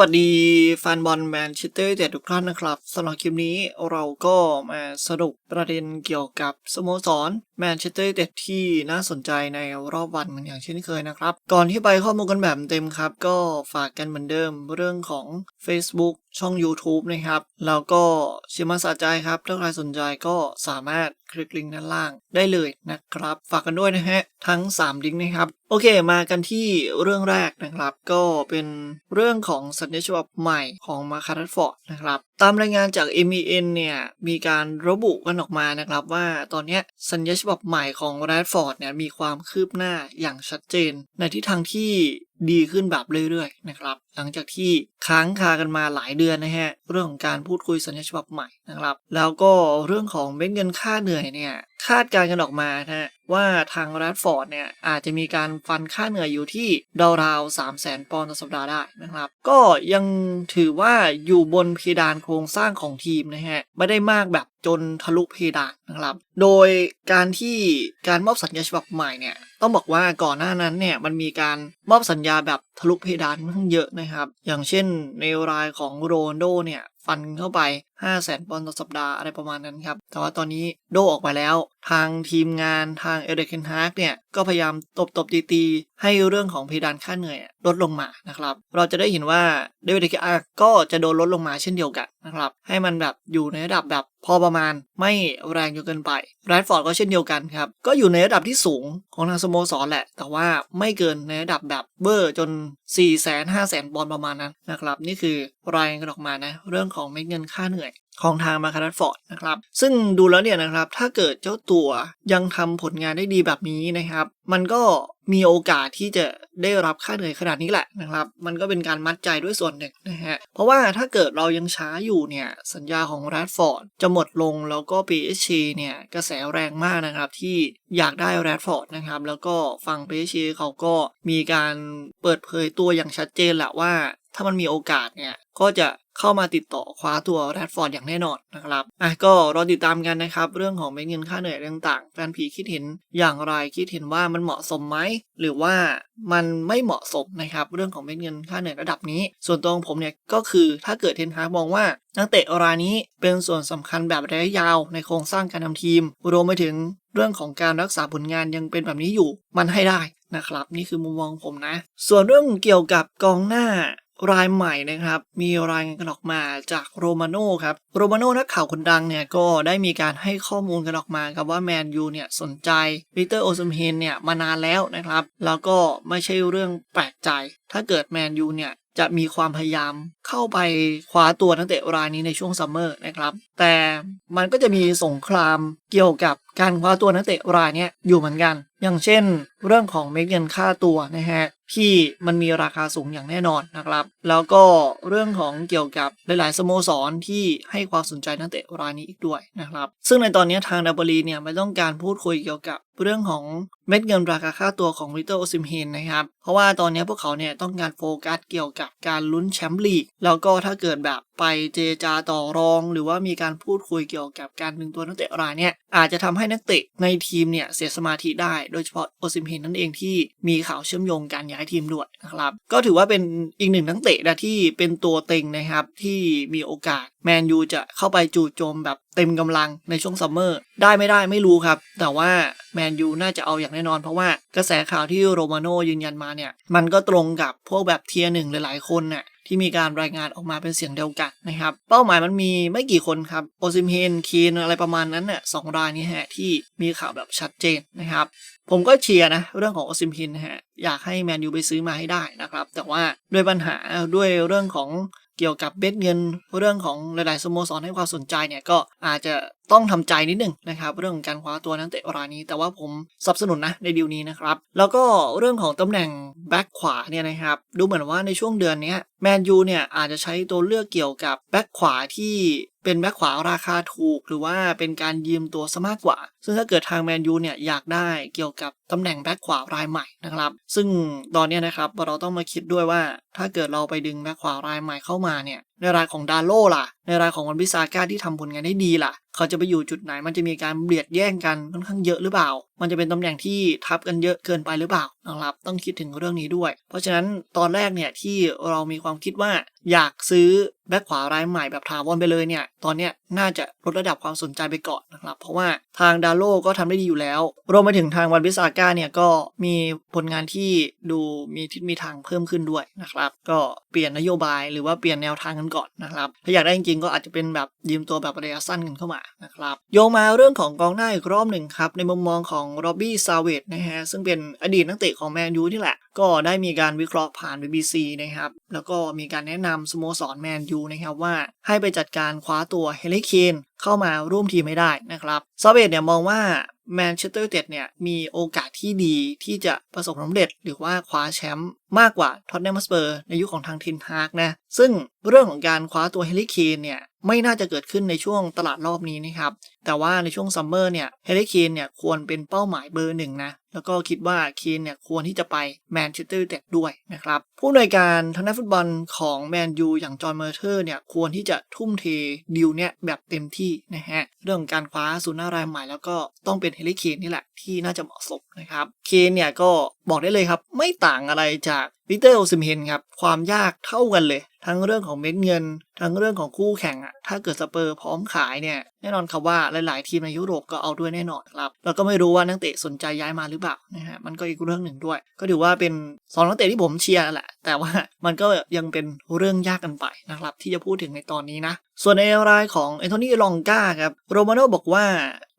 วัสดีแฟนบอลแมนเชสเตอร์เต็ดทุกท่านนะครับสำหรับคลิปนี้เราก็มาสรุปประเด็นเกี่ยวกับสโมสรแมนเชสเตอร์เต็ดที่น่าสนใจในรอบวันเหมือนอย่างเช่นเคยนะครับ ก่อนที่ไปข้อมูลกันแบบเต็มครับ ก็ฝากกันเหมือนเดิมเรื่องของ Facebook ช่อง YouTube นะครับ แล้วก็เชื่อมาสะใจครับ ถ้าใครสนใจก็สามารถคลิกลิงก์ด้านล่างได้เลยนะครับ ฝากกันด้วยนะฮะ ทั้ง 3 ลิงก์นะครับ โอเค มากันที่เรื่องแรกนะครับ ก็เป็นเรื่องของสัญญาฉบับใหม่ของมาคาร์ฟอร์ดนะครับ ตามรายงานจาก MEN เนี่ย มีการระบุกันออกมานะครับ ว่าตอนนี้สัญญาฉบับใหม่ของแรดฟอร์ดเนี่ยมีความคืบหน้าอย่างชัดเจน ในทิศทางที่ ดีขึ้นแบบเรื่อยๆนะครับ หลังจากที่ค้างคากันมาหลายเดือนนะฮะ เรื่องของการพูดคุยสัญญาฉบับใหม่นะครับ แล้วก็เรื่องของเม็ดเงินค่าเหนื่อยเนี่ย คาดการณ์กันออกมานะฮะว่าทางแรดฟอร์ดเนี่ยอาจจะมีการฟันค่าเหนื่อยอยู่ที่ราวๆ3 0 0 0 0 0ปอนด์ต่อสัปดาห์ได้นะครับ ก็ยังถือว่าอยู่บนเพดานโครงสร้างของทีมนะฮะ ไม่ได้มากแบบจนทะลุเพดานนะครับ โดยการที่การมอบสัญญาฉบับใหม่เนี่ย ต้องบอกว่าก่อนหน้านั้นเนี่ยมันมีการมอบสัญญาแบบทะลุเพดานค่อนข้างเยอะนะครับ อย่างเช่นในรายของโรนโดเนี่ย ฟันเข้าไป 5 0 0แสนปอนด์ต่อสัปดาห์อะไรประมาณนั้นครับ แต่ว่าตอนนี้โดออกมาแล้ว ทางทีมงานทางเอเดเคนฮาร์กเนี่ย ก็พยายามตบตบตีตีๆให้เรื่องของเพดานค่าเหนื่อยลดลงมานะครับ เราจะได้เห็นว่าเดวิดเคนฮาร์ก็จะโดนลดลงมาเช่นเดียวกันนะครับ ให้มันแบบอยู่ในระดับแบบพอประมาณไม่แรงจนเกินไปแรดฟอร์ดก็เช่นเดียวกันครับ ก็อยู่ในระดับที่สูงของทางสโมสรแหละ แต่ว่าไม่เกินในระดับแบบเบอร์จน 4 0 0 0 0 0 5 0 0 0 0บอลประมาณนั้นนะครับ นี่คือรายงานกันออกมานะเรื่องของเม็ดเงินค่าเหนื่อย ของทางมาคาร์ดฟอร์ดนะครับ ซึ่งดูแล้วเนี่ยนะครับ ถ้าเกิดเจ้าตัวยังทำผลงานได้ดีแบบนี้นะครับ มันก็มีโอกาสที่จะได้รับค่าเหนื่อยขนาดนี้แหละนะครับ มันก็เป็นการมัดใจด้วยส่วนหนึ่งนะฮะ เพราะว่าถ้าเกิดเรายังช้าอยู่เนี่ยสัญญาของแรดฟอร์ดจะหมดลงแล้วก็ PSG เนี่ยกระแสแรงมากนะครับที่อยากได้แรดฟอร์ดนะครับแล้วก็ฝั่ง PSG เขาก็มีการเปิดเผยตัวอย่างชัดเจนแหละว่า ถ้ามันมีโอกาสเนี่ย ก็จะเข้ามาติดต่อคว้าตัวแรดฟอร์ดอย่างแน่นอนนะครับอะก็รอติดตามกันนะครับ เรื่องของเม็ดเงินค่าเหนื่อยต่างๆ แฟนผีคิดเห็นอย่างไรคิดเห็นว่ามันเหมาะสมไหม หรือว่ามันไม่เหมาะสมนะครับเรื่องของเม็ดเงินค่าเหนื่อยระดับนี้ ส่วนตัวของผมเนี่ยก็คือถ้าเกิดเทนฮากมองว่านักเตะรายนี้เป็นส่วนสำคัญแบบระยะยาวในโครงสร้างการทำทีม รวมไปถึงเรื่องของการรักษาผลงานยังเป็นแบบนี้อยู่ มันให้ได้นะครับ นี่คือมุมมองผมนะ ส่วนเรื่องเกี่ยวกับกองหน้า รายใหม่นะครับ มีรายงานกันออกมาจากโรมาโน่ครับโรมาโน่นักข่าวคนดังเนี่ยก็ได้มีการให้ข้อมูลกันออกมาครับว่าแมนยูเนี่ยสนใจวิเตอร์โอซมเฮนเนี่ยมานานแล้วนะครับ แล้วก็ไม่ใช่เรื่องแปลกใจ ถ้าเกิดแมนยูเนี่ยจะมีความพยายามเข้าไปคว้าตัวนักเตะรายนี้ในช่วงซัมเมอร์นะครับ แต่มันก็จะมีสงครามเกี่ยวกับการคว้าตัวนักเตะรายนี้อยู่เหมือนกัน อย่างเช่น เรื่องของเม็ดเงินค่าตัวนะฮะที่มันมีราคาสูงอย่างแน่นอนนะครับ แล้วก็เรื่องของเกี่ยวกับหลาย ๆ สโมสรที่ให้ความสนใจนักเตะรายนี้อีกด้วยนะครับ ซึ่งในตอนนี้ทางนาโปลีเนี่ยไม่ต้องการพูดคุยเกี่ยวกับเรื่องของเม็ดเงินราคาค่าตัวของวิเตอร์โอซิมเฮนนะครับ เพราะว่าตอนนี้พวกเขาเนี่ยต้องการโฟกัสเกี่ยวกับการลุ้นแชมป์ลีก แล้วก็ถ้าเกิดแบบไปเจจาต่อรอง หรือว่ามีการพูดคุยเกี่ยวกับการดึงตัวนักเตะรายเนี่ยอาจจะทำให้นักเตะในทีมเนี่ยเสียสมาธิได้โดยเฉพาะโอซิมเฮนนั่นเองที่มีข่าวเชื่อมโยงการย้ายทีมด้วยนะครับ ก็ถือว่าเป็นอีกหนึ่งนักเตะนะที่เป็นตัวเต็งนะครับที่มีโอกาสแมนยูจะเข้าไปจู่โจมแบบเต็มกำลังในช่วงซัมเมอร์ได้ไม่ได้ไม่รู้ครับ แต่ว่าแมนยูน่าจะเอาอย่างแน่นอน เพราะว่ากระแสข่าวที่โรมาโน่ยืนยันมาเนี่ย มันก็ตรงกับพวกแบบเทียร์หนึ่งหลายๆคนน่ะ ที่มีการรายงานออกมาเป็นเสียงเดียวกันนะครับ เป้าหมายมันมีไม่กี่คนครับโอซิมเฮนคีนอะไรประมาณนั้นน่ะสองรายนี้ฮะที่มีข่าวแบบชัดเจนนะครับ ผมก็เชียร์นะเรื่องของโอซิมเฮนฮะอยากให้แมนยูไปซื้อมาให้ได้นะครับ แต่ว่าด้วยปัญหาด้วยเรื่องของเกี่ยวกับเบ็ดเงิน เรื่องของหลาย ๆ สโมสรให้ความสนใจเนี่ยก็อาจจะต้องทำใจนิดนึงนะครับเรื่องของการคว้าตัวนักเตะรายนี้ แต่ว่าผมสนับสนุนนะในดีลนี้นะครับ แล้วก็เรื่องของตำแหน่งแบ็คขวาเนี่ยนะครับดูเหมือนว่าในช่วงเดือนนี้แมนยูเนี่ยอาจจะใช้ตัวเลือกเกี่ยวกับแบ็คขวาที่เป็นแบ็คขวาราคาถูก หรือว่าเป็นการยืมตัวซะมากกว่า ซึ่งถ้าเกิดทางแมนยูเนี่ยอยากได้เกี่ยวกับตำแหน่งแบ็คขวารายใหม่นะครับ ซึ่งตอนนี้นะครับเราต้องมาคิดด้วยว่าถ้าเกิดเราไปดึงแบ็คขวารายใหม่เข้ามาเนี่ย ในรายของดาโลล่ะ ในรายของวันพิซาก้าที่ทำผลงานได้ดีล่ะ เขาจะไปอยู่จุดไหนมันจะมีการเบียดแย่งกันค่อนข้างเยอะหรือเปล่า มันจะเป็นตำแหน่งที่ทับกันเยอะเกินไปหรือเปล่านะครับต้องคิดถึงเรื่องนี้ด้วย เพราะฉะนั้นตอนแรกเนี่ยที่เรามีความคิดว่าอยากซื้อแบ็คขวารายใหม่แบบถาวรไปเลยเนี่ย ตอนเนี้ยน่าจะลดระดับความสนใจไปก่อนนะครับ เพราะว่าทางดาโลก็ทำได้ดีอยู่แล้ว รวมไปถึงทางวันบิสาก้าเนี่ยก็มีผลงานที่ดูมีทิศมีทางเพิ่มขึ้นด้วยนะครับ ก็เปลี่ยนนโยบายหรือว่าเปลี่ยนแนวทางกันก่อนนะครับ ถ้าอยากได้จริงๆก็อาจจะเป็นแบบยืมตัวแบบระยะสั้นกันเข้ามานะครับ โยงมาเรื่องของกองหน้าอีกรอบหนึ่งครับ ในมุมมองของโรบบี้ซาเวตนะฮะซึ่งเป็นอดีตนักเตะของแมนยูนี่แหละ ก็ได้มีการวิเคราะห์ผ่าน BBC นะครับแล้วก็มีการแนะนำสโมสรแมนยูนะครับว่าให้ไปจัดการคว้าตัวเฮลิเคนเข้ามาร่วมทีมไม่ได้นะครับซาเบตเนี่ยมองว่าแมนเชสเตอร์ยูไนเต็ดเนี่ยมีโอกาสที่ดีที่จะประสบความสำเร็จหรือว่าคว้าแชมป์มากกว่าท็อตแนมสเปอร์ในยุคของทางทินฮากนะ ซึ่งเรื่องของการคว้าตัวเฮลิเคนเนี่ยไม่น่าจะเกิดขึ้นในช่วงตลาดรอบนี้นะครับ แต่ว่าในช่วงซัมเมอร์เนี่ยเฮลิเคนเนี่ยควรเป็นเป้าหมายเบอร์หนึ่งนะ แล้วก็คิดว่าเคนเนี่ยควรที่จะไปแมนเชสเตอร์ยูไนเต็ดด้วยนะครับ ผู้อำนวยการทางด้านฟุตบอลของแมนยูอย่างจอห์นเมอร์เทอร์เนี่ยควรที่จะทุ่มเทดีลเนี่ยแบบเต็มที่นะฮะ เรื่องของการคว้าศูนย์หน้ารายใหม่แล้วก็ต้องเป็นเฮลิเคนนี่แหละที่น่าจะเหมาะสมนะครับเคนเนี่ยก็บอกได้เลยครับไม่ต่างอะไรจากวิกเตอร์โอซิมเฮนครับ ความยากเท่ากันเลย ทั้งเรื่องของเม็ดเงิน ทั้งเรื่องของคู่แข่งอะถ้าเกิดสเปอร์พร้อมขายเนี่ย แน่นอนครับว่าหลาย ๆ ทีมในยุโรปก็เอาด้วยแน่นอนครับ แล้วก็ไม่รู้ว่านักเตะสนใจย้ายมาหรือเปล่านะฮะ มันก็อีกเรื่องหนึ่งด้วย ก็ถือว่าเป็นสองนักเตะที่ผมเชียร์แหละ แต่ว่ามันก็ยังเป็นเรื่องยากกันไปนะครับที่จะพูดถึงในตอนนี้นะ ส่วนในรายของแอนโทนีลองกาครับ โรมาโนบอกว่า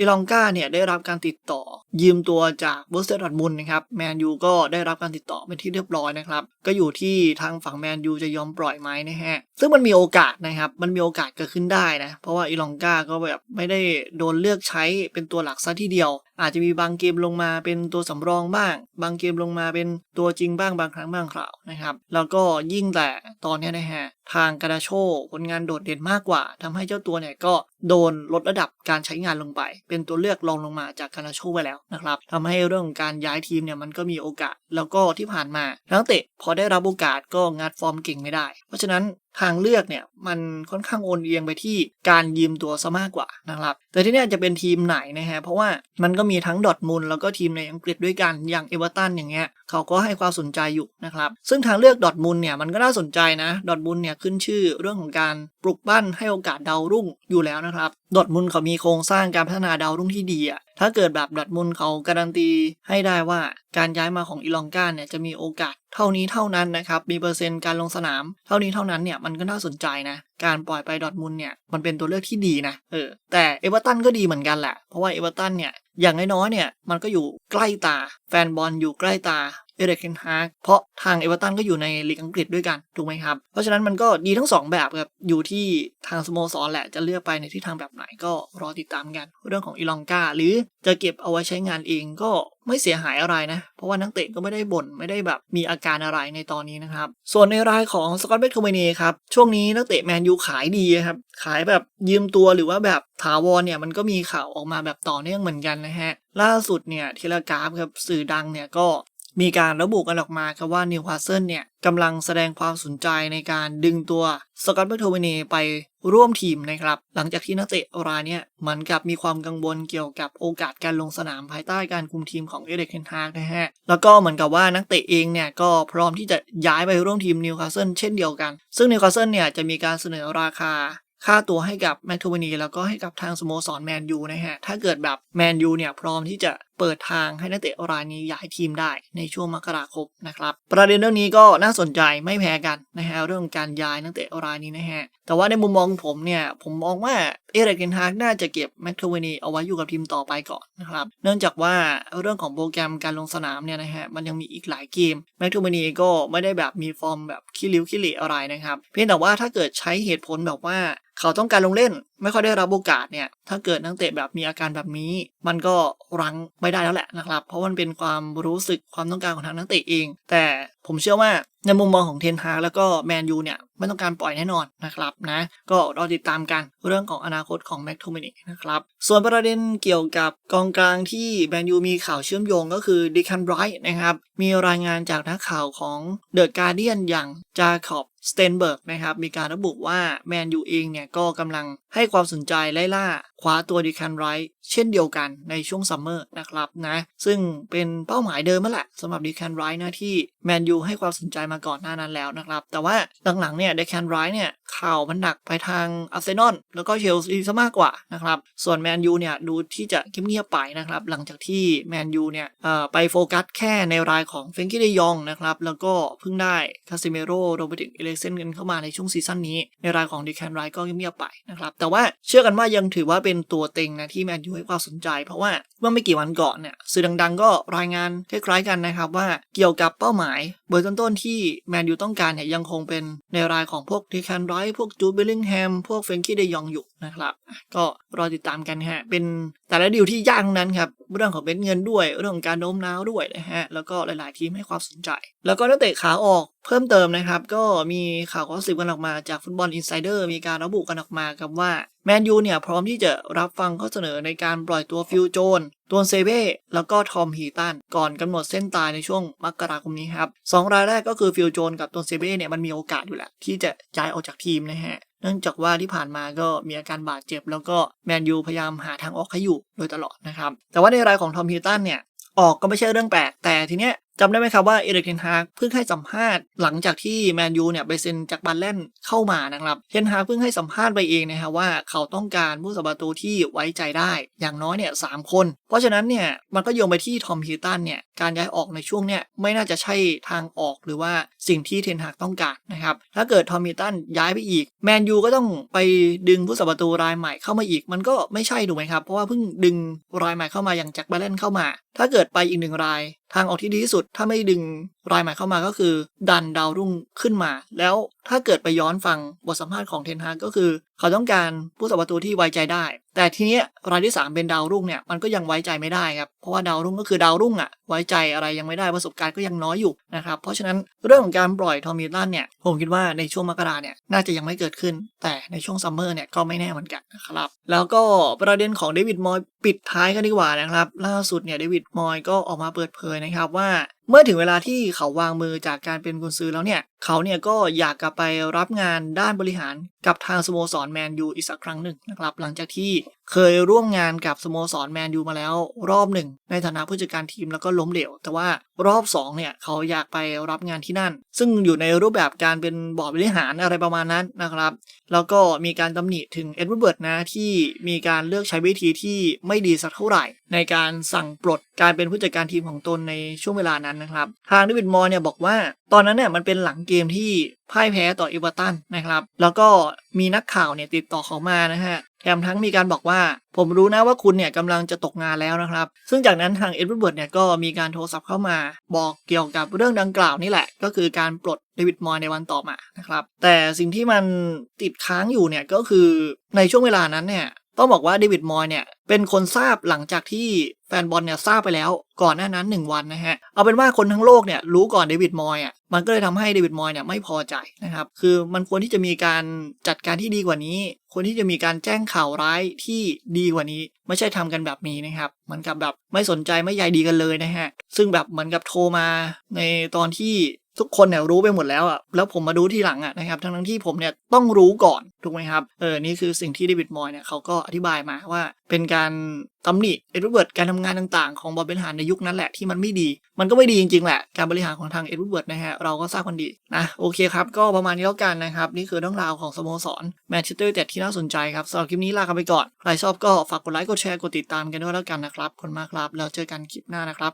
อิลองกาเนี่ยได้รับการติดต่อ ยืมตัวจากเวอร์ดอทมุนนะครับแมนยูก็ได้รับการติดต่อเป็นที่เรียบร้อยนะครับ ก็อยู่ที่ทางฝั่งแมนยูจะยอมปล่อยไหมนะฮะ ซึ่งมันมีโอกาสนะครับ มันมีโอกาสเกิดขึ้นได้นะ เพราะว่าอิลองกาก็แบบไม่ได้โดนเลือกใช้เป็นตัวหลักซะทีเดียว อาจจะมีบางเกมลงมาเป็นตัวสำรองบ้าง บางเกมลงมาเป็นตัวจริงบ้างบางครั้งบางคราวนะครับ แล้วก็ยิ่งแต่ตอนนี้นะฮะทางกาดาโชผลงานโดดเด่นมากกว่าทำให้เจ้าตัวเนี่ยก็โดนลดระดับการใช้งานลงไป เป็นตัวเลือกรองลงมาจากกาดาโชไปแล้วนะครับทำให้เรื่องของการย้ายทีมเนี่ยมันก็มีโอกาส แล้วก็ที่ผ่านมานักเตะพอได้รับโอกาสก็งัดฟอร์มเก่งไม่ได้ เพราะฉะนั้นทางเลือกเนี่ยมันค่อนข้างโอนเอียงไปที่การยืมตัวซะมากกว่านะครับ แต่ที่นี่จะเป็นทีมไหนนะฮะเพราะว่ามันก็มีทั้งดอทมุนด์แล้วก็ทีมในอังกฤษด้วยกันอย่างเอเวอร์ตันอย่างเงี้ยเขาก็ให้ความสนใจอยู่นะครับซึ่งทางเลือกดอทมุนด์เนี่ยมันก็น่าสนใจนะดอทมุนด์เนี่ยขึ้นชื่อเรื่องของการปลุกปั้นให้โอกาสดาวรุ่งอยู่แล้วนะครับดอทมุนด์เขามีโครงสร้างการพัฒนาดาวรุ่งที่ดีอะ ถ้าเกิดแบบดอร์ทมุลเขาการันตีให้ได้ว่าการย้ายมาของอีลองกาเนี่ยจะมีโอกาสเท่านี้เท่านั้นนะครับ มีเปอร์เซ็นต์การลงสนาม เท่านี้เท่านั้นเนี่ยมันก็น่าสนใจนะ การปล่อยไปดอทมุลเนี่ยมันเป็นตัวเลือกที่ดีนะ เออ แต่เอเวอร์ตันก็ดีเหมือนกันแหละ เพราะว่าเอเวอร์ตันเนี่ยอย่างน้อยๆเนี่ยมันก็อยู่ใกล้ตา แฟนบอลอยู่ใกล้ตา เอเดกเคนฮากเพราะทางเอเวอร์ตันก็อยู่ในลีกอังกฤษด้วยกันถูกไหมครับ เพราะฉะนั้นมันก็ดีทั้งสองแบบครับอยู่ที่ทางสโมสรแหละจะเลือกไปในทิศทางแบบไหนก็รอติดตามกัน เรื่องของอีลองกาหรือจะเก็บเอาไว้ใช้งานเองก็ไม่เสียหายอะไรนะ เพราะว่านักเตะก็ไม่ได้บ่นไม่ได้แบบมีอาการอะไรในตอนนี้นะครับ ส่วนในรายของสกอตเบคโทเมเนครับ ช่วงนี้นักเตะแมนยูขายดีครับ ขายแบบยืมตัวหรือว่าแบบถาวรเนี่ยมันก็มีข่าวออกมาแบบต่อเนื่องเหมือนกันนะฮะ ล่าสุดเนี่ยเทเลกราฟครับสื่อดังเนี่ยก็ มีการระบุกันออกมาครับว่านิวคาสเซิลเนี่ยกำลังแสดงความสนใจในการดึงตัวสกอตเบคโทเมเนไปร่วมทีมนะครับ หลังจากที่นักเตะรายเนี่ยเหมือนกับมีความกังวลเกี่ยวกับโอกาสการลงสนามภายใต้การคุมทีมของเอเดกเคนฮากนะฮะ แล้วก็เหมือนกับว่านักเตะเองเนี่ยก็พร้อมที่จะย้ายไปร่วมทีมนิวคาสเซิลเช่นเดียวกัน ซึ่งนิวคาสเซิลเนี่ยจะมีการเสนอราคาค่าตัวให้กับแมคโทวนีแล้วก็ให้กับทางสโมสรแมนยูนะฮะ ถ้าเกิดแบบแมนยูเนี่ยพร้อมที่จะ เปิดทางให้นักเตะรายนี้ย้ายทีมได้ในช่วงมกราคมนะครับ ประเด็นเรื่องนี้ก็น่าสนใจไม่แพ้กันนะฮะเรื่องการย้ายนักเตะรายนี้นะฮะแต่ว่าในมุมมองผมเนี่ยผมมองว่าเอเรกเกนฮากน่าจะเก็บแมคโทวนีเอาไว้อยู่กับทีมต่อไปก่อนนะครับเนื่องจากว่าเรื่องของโปรแกรมการลงสนามเนี่ยนะฮะมันยังมีอีกหลายเกมแมคโทวนีก็ไม่ได้แบบมีฟอร์มแบบขี้ริ้วขี้เหร่อะไรนะครับ เพียงแต่ว่าถ้าเกิดใช้เหตุผลแบบว่าเขาต้องการลงเล่น ไม่ค่อยได้รับโอกาสเนี่ย ถ้าเกิดนักเตะแบบมีอาการแบบนี้ มันก็รั้งไม่ได้แล้วแหละนะครับ เพราะมันเป็นความรู้สึกความต้องการของทางนักเตะเอง แต่ผมเชื่อว่าในมุมมองของเทนฮากแล้วก็แมนยูเนี่ย ไม่ต้องการปล่อยแน่นอนนะครับนะก็รอติดตามกันเรื่องของอนาคตของแม็กโทมินินะครับส่วนประเด็นเกี่ยวกับกองกลางที่แมนยูมีข่าวเชื่อมโยงก็คือดิคันไบรท์นะครับ มีรายงานจากนักข่าวของเดอะการ์เดียนอย่างจาคอบสเตนเบิร์กนะครับมีการระบุว่าแมนยูเองเนี่ยก็กำลังให้ความสนใจไล่ล่า คว้าตัวดิคันไรท์เช่นเดียวกันในช่วงซัมเมอร์นะครับนะซึ่งเป็นเป้าหมายเดิมนั่นแหละสำหรับดิคันไรท์นะที่แมนยูให้ความสนใจมาก่อนหน้านั้นแล้วนะครับแต่ว่าหลังๆเนี่ยดิคันไรท์เนี่ย ข่าวมันหนักไปทางอาร์เซนอลแล้วก็เชลซีซะมากกว่านะครับ ส่วนแมนยูเนี่ยดูที่จะเงียบๆไปนะครับ หลังจากที่แมนยูเนี่ยไปโฟกัสแค่ในรายของเฟงกี้เดยองนะครับ แล้วก็เพิ่งได้คาซิเมโร่โรเบร์ติกเอเลเซนกันเข้ามาในช่วงซีซั่นนี้ ในรายของดิแคนไรก็เงียบๆไปนะครับ แต่ว่าเชื่อกันว่ายังถือว่าเป็นตัวเต็งนะที่แมนยูให้ความสนใจ เพราะว่าเมื่อไม่กี่วันก่อนเนี่ยสื่อดัง ๆ ก็รายงานคล้ายๆกันนะครับว่าเกี่ยวกับเป้าหมายเบอร์ต้นๆที่แมนยูต้องการเนี่ยยังคงเป็นในรายของพวกดิแคนไรพวกจูเบลลิงแฮม พวกเฟรงกี้เดยองอยู่ นะครับ ก็รอติดตามกันฮะ เป็นแต่ละดีลที่ยากทั้งนั้นครับ เรื่องของเป็นเงินด้วย เรื่องของการโน้มน้าวด้วยนะฮะ แล้วก็หลาย ๆ ทีมให้ความสนใจ แล้วก็นักเตะขาออกเพิ่มเติมนะครับ ก็มีข่าวข้อสิบกันออกมาจากฟุตบอลอินไซเดอร์มีการระบุกันออกมาครับว่าแมนยูเนี่ยพร้อมที่จะรับฟังข้อเสนอในการปล่อยตัวฟิลโจนตัวเซเบ้แล้วก็ทอมฮีตันก่อนกำหนดเส้นตายในช่วงมกราคมนี้ครับสองรายแรกก็คือฟิลโจนกับตัวเซเบ้เนี่ยมันมีโอกาสอยู่แหละที่จะย้ายออกจากทีมนะฮะ เนื่องจากว่าที่ผ่านมาก็มีอาการบาดเจ็บ แล้วก็แมนยูพยายามหาทางออกให้อยู่โดยตลอดนะครับ แต่ว่าในรายของทอมฮีตันเนี่ยออกก็ไม่ใช่เรื่องแปลก แต่ทีเนี้ยจำได้ไหมครับว่าเอริกเทนฮากเพิ่งให้สัมภาษณ์หลังจากที่แมนยูเนี่ยไปเซ็นจากบัลแลนเข้ามานะครับเทนฮากเพิ่งให้สัมภาษณ์ไปเองนะครับว่าเขาต้องการผู้สับประตูที่ไว้ใจได้ อย่างน้อยเนี่ยสามคน เพราะฉะนั้นเนี่ยมันก็โยงไปที่ทอมฮิลตันเนี่ยการย้ายออกในช่วงเนี่ยไม่น่าจะใช่ทางออกหรือว่าสิ่งที่เทนฮากต้องการนะครับถ้าเกิดทอมฮิลตันย้ายไปอีกแมนยูก็ต้องไปดึงผู้สับประตูรายใหม่เข้ามาอีก มันก็ไม่ใช่ถูกไหมครับเพราะว่าเพิ่งดึงรายใหม่เข้ามาอย่างจากบัลแลนเข้ามา ถ้าเกิดไปอีกหนึ่งราย ทางออกที่ดีที่สุดถ้าไม่ดึงรายใหม่เข้ามาก็คือ ดันดาวรุ่งขึ้นมา แล้วถ้าเกิดไปย้อนฟังบทสัมภาษณ์ของเทนฮากก็คือ เขาต้องการผู้สับประตูที่ไว้ใจได้ แต่ทีเนี้ยรายที่ 3 เป็นดาวรุ่งเนี่ยมันก็ยังไว้ใจไม่ได้ครับเพราะว่าดาวรุ่งก็คือดาวรุ่งอะไว้ใจอะไรยังไม่ได้ประสบการณ์ก็ยังน้อยอยู่นะครับเพราะฉะนั้นเรื่องของการปล่อยทอมมิลตันเนี่ยผมคิดว่าในช่วงมกราเนี่ยน่าจะยังไม่เกิดขึ้น แต่ในช่วงซัมเมอร์เนี่ยก็ไม่แน่เหมือนกันนะครับแล้วก็ประเด็นของเดวิดมอยปิดท้ายกันดีกว่านะครับล่าสุดเนี่ยเดวิดมอยก็ออกมาเปิดเผยนะครับว่า เมื่อถึงเวลาที่เขาวางมือจากการเป็นกุนซือแล้วเนี่ย เขาเนี่ยก็อยากกลับไปรับงานด้านบริหารกับทางสโมสรแมนยูอีกสักครั้งหนึ่งนะครับ หลังจากที่ เคยร่วมงานกับสโมสรแมนยูมาแล้วรอบหนึ่ง ในฐานะผู้จัดการทีมแล้วก็ล้มเหลว แต่ว่ารอบ 2 เนี่ย เขาอยากไปรับงานที่นั่น ซึ่งอยู่ในรูปแบบการเป็นบอร์ดบริหารอะไรประมาณนั้นนะครับ แล้วก็มีการตำหนิถึงเอ็ดเวิร์ดนะ ที่มีการเลือกใช้วิธีที่ไม่ดีสักเท่าไหร่ ในการสั่งปลดการเป็นผู้จัดการทีมของตนในช่วงเวลานั้นนะครับ ทางเดวิดมอร์เนี่ยบอกว่า ตอนนั้นเนี่ยมันเป็นหลังเกมที่พ่ายแพ้ต่อเอเวอร์ตันนะครับ แล้วก็มีนักข่าวเนี่ยติดต่อเขามานะฮะ แถมทั้งมีการบอกว่า ผมรู้นะว่าคุณเนี่ยกำลังจะตกงานแล้วนะครับ ซึ่งจากนั้นทางเอ็ดเวิร์ดเนี่ยก็มีการโทรศัพท์เข้ามา บอกเกี่ยวกับเรื่องดังกล่าวนี่แหละ ก็คือการปลดเดวิดมอยในวันต่อมานะครับ แต่สิ่งที่มันติดค้างอยู่เนี่ยก็คือในช่วงเวลานั้นเนี่ยต้องบอกว่าเดวิดมอยเนี่ย เป็นคนทราบหลังจากที่แฟนบอลเนี่ยทราบไปแล้วก่อนหน้านั้น 1 วันนะฮะ เอาเป็นว่าคนทั้งโลกเนี่ยรู้ก่อนเดวิดมอยอะมันก็เลยทำให้เดวิดมอยเนี่ยไม่พอใจนะครับ คือมันควรที่จะมีการจัดการที่ดีกว่านี้ควรที่จะมีการแจ้งข่าวร้ายที่ดีกว่านี้ ไม่ใช่ทำกันแบบนี้นะครับเหมือนกับแบบไม่สนใจไม่ใยดีกันเลยนะฮะซึ่งแบบเหมือนกับโทรมาในตอนที่ ทุกคนเนี่ยรู้ไปหมดแล้วอะแล้วผมมาดูทีหลังอะนะครับทั้งทั้งที่ผมเนี่ยต้องรู้ก่อนถูกไหมครับเออนี่คือสิ่งที่เดวิดมอยเนี่ยเขาก็อธิบายมาว่าเป็นการตำหนิเอ็ดเวิร์ดการทำงานต่างๆ ของบอลเบนหารในยุคนั้นแหละที่มันไม่ดี มันก็ไม่ดีจริงๆแหละการบริหารของทางเอ็ดเวิร์ดนะฮะเราก็ทราบกันดีนะโอเคครับ ก็ประมาณนี้แล้วกันนะครับ นี่คือเรื่องราวของสโมสรแมนเชสเตอร์แต่ที่น่าสนใจครับสำหรับคลิปนี้ลากันไปก่อนใครชอบก็ฝากกดไลค์กดแชร์กดติดตามกันด้วยแล้วกันนะครับคุณมากครับแล้วเจอกันคลิปหน้านะครับ